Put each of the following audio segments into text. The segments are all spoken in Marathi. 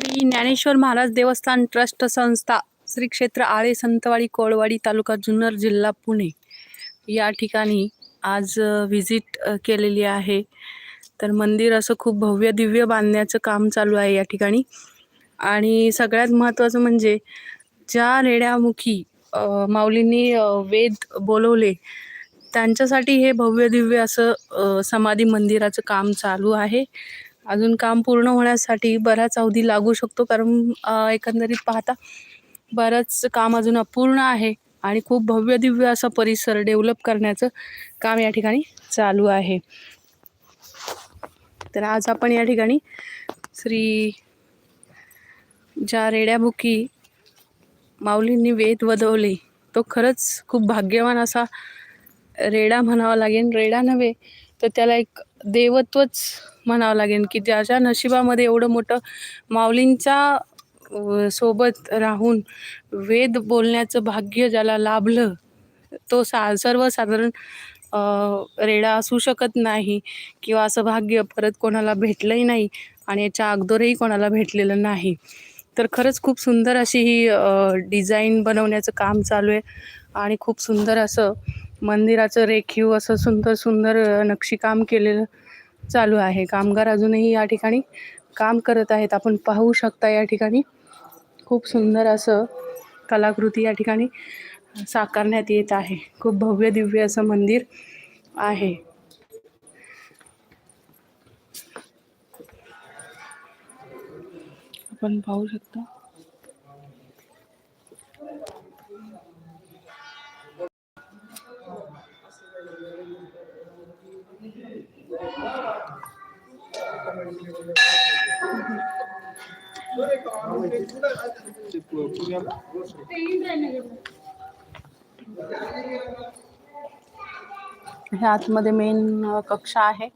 श्री ज्ञानेश्वर महाराज देवस्थान ट्रस्ट संस्था श्री क्षेत्र आळे संतवाडी कोळवाडी तालुका जुन्नर जिल्हा पुणे. या ठिकाणी आज व्हिजिट केलेली आहे. तर मंदिर असं खूप भव्य दिव्य बांधण्याचं काम चालू आहे या ठिकाणी. आणि सगळ्यात महत्त्वाचं म्हणजे ज्या रेड्यामुखी माऊलींनी वेद बोलवले त्यांच्यासाठी हे भव्य दिव्य असं समाधी मंदिराचं काम चालू आहे. अजून काम पूर्ण होण्यासाठी बराच अवधी लागू शकतो कारण एकंदरीत पाहता बरंच काम अजून अपूर्ण आहे आणि खूप भव्य दिव्य असा परिसर डेव्हलप करण्याचं काम या ठिकाणी चालू आहे. तर आज आपण या ठिकाणी श्री ज्या रेड्याभुकी माऊलींनी वेद वधवले तो खरंच खूप भाग्यवान असा रेडा म्हणावा लागेल. रेडा नव्हे तर त्याला एक देवत्वच म्हणावं लागेल की ज्याच्या नशिबामध्ये एवढं मोठं माऊलींच्या सोबत राहून वेद बोलण्याचं भाग्य ज्याला लाभलं तो सा सर्वसाधारण रेडा असू शकत नाही किंवा असं भाग्य परत कोणाला भेटलंही नाही आणि याच्या अगोदरही कोणाला भेटलेलं नाही. तर खरंच खूप सुंदर अशी ही डिझाईन बनवण्याचं काम चालू आहे आणि खूप सुंदर असं मंदिराचं रेखीव असं सुंदर सुंदर नक्षीकाम केलेलं चालू आहे. कामगार अजूनही या ठिकाणी काम करत आहेत. आपण पाहू शकता या ठिकाणी खूप सुंदर असं कलाकृती या ठिकाणी साकारण्यात येत आहे. खूप भव्य दिव्य असं मंदिर आहे. आपण पाहू शकता. हे आतमध्ये मेन कक्षा आहे.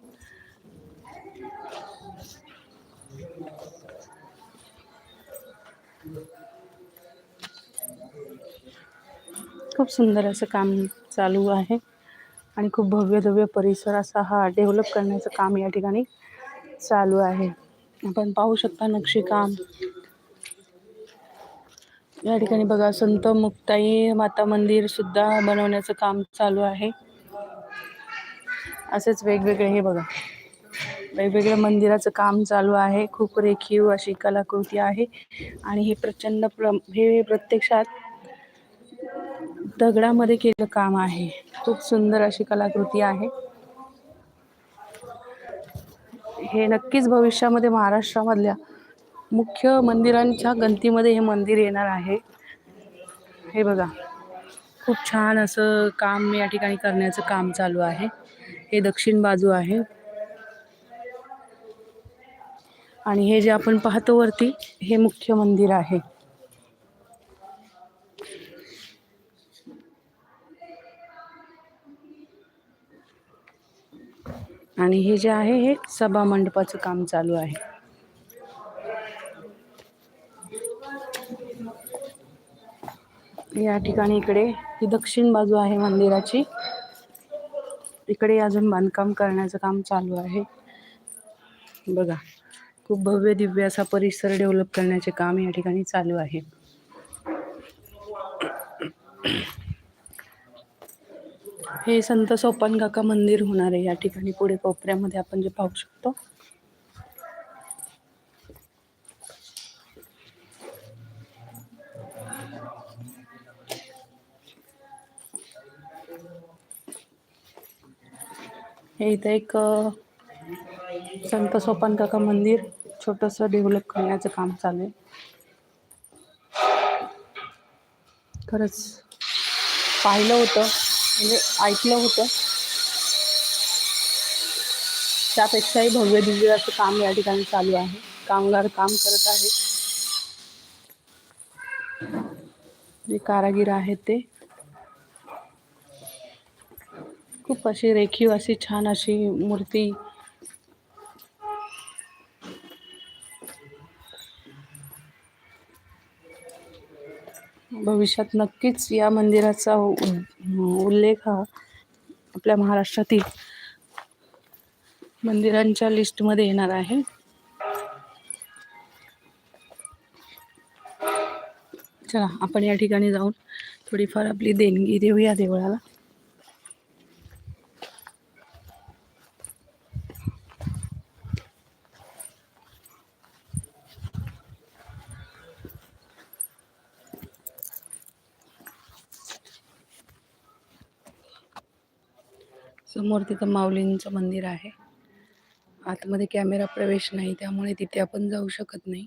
खूप सुंदर असं काम चालू आहे. आणि खूप भव्य भव्य परिसर असा हा डेव्हलप करण्याचं काम या ठिकाणी चालू आहे. आपण पाहू शकता नक्षीकाम. या ठिकाणी बघा संत मुक्ताई माता मंदिर सुद्धा बनवण्याचं काम चालू आहे. असेच वेगवेगळे हे बघा. वेगवेगळ्या मंदिराचं काम चालू आहे. खूप रेखीव अशी कलाकृती आहे. आणि हे प्रचंड प्र हे प्रत्यक्षात दगडामध्ये केलं काम आहे. खूप सुंदर अशी कलाकृती आहे. हे नक्कीच भविष्यामध्ये महाराष्ट्रामधल्या मुख्य मंदिरांच्या गंतीमध्ये हे मंदिर येणार आहे. हे बघा. खूप छान असं काम या ठिकाणी करण्याचं काम चालू आहे. हे दक्षिण बाजू आहे. आणि हे जे आपण पाहतो वरती हे मुख्य मंदिर आहे. आणि हे जे आहे हे सभा मंडपाचं काम चालू आहे. या ठिकाणी इकडे ही दक्षिण बाजू आहे मंदिराची. इकडे अजून बांधकाम करण्याचं काम चालू आहे. बघा खूप भव्य दिव्य असा परिसर डेव्हलप करण्याचे काम या ठिकाणी चालू आहे. हे संत सोपान काका मंदिर होणार आहे या ठिकाणी. पुढे कोपऱ्यामध्ये आपण जे पाहू शकतो. हे इथं एक संत सोपान काका मंदिर छोटस डेव्हलप करण्याचं काम चालू आहे. खरंच पाहिलं होतं. म्हणजे ऐकलं होतं. त्यापेक्षाही भव्य दिव्य असं काम या ठिकाणी चालू आहे. कामगार काम करत आहेत. जे कारागीर आहेत ते. खूप अशी रेखीव अशी छान अशी मूर्ती भविष्यात नक्कीच या मंदिराचा उल्लेख हा आपल्या महाराष्ट्रातील मंदिरांच्या लिस्टमध्ये येणार आहे. चला आपण या ठिकाणी जाऊन थोडीफार आपली देणगी देऊया देवळाला. समोर तिथं माऊलींचं मंदिर आहे. आतमध्ये कॅमेरा प्रवेश नाही त्यामुळे तिथे आपण जाऊ शकत नाही.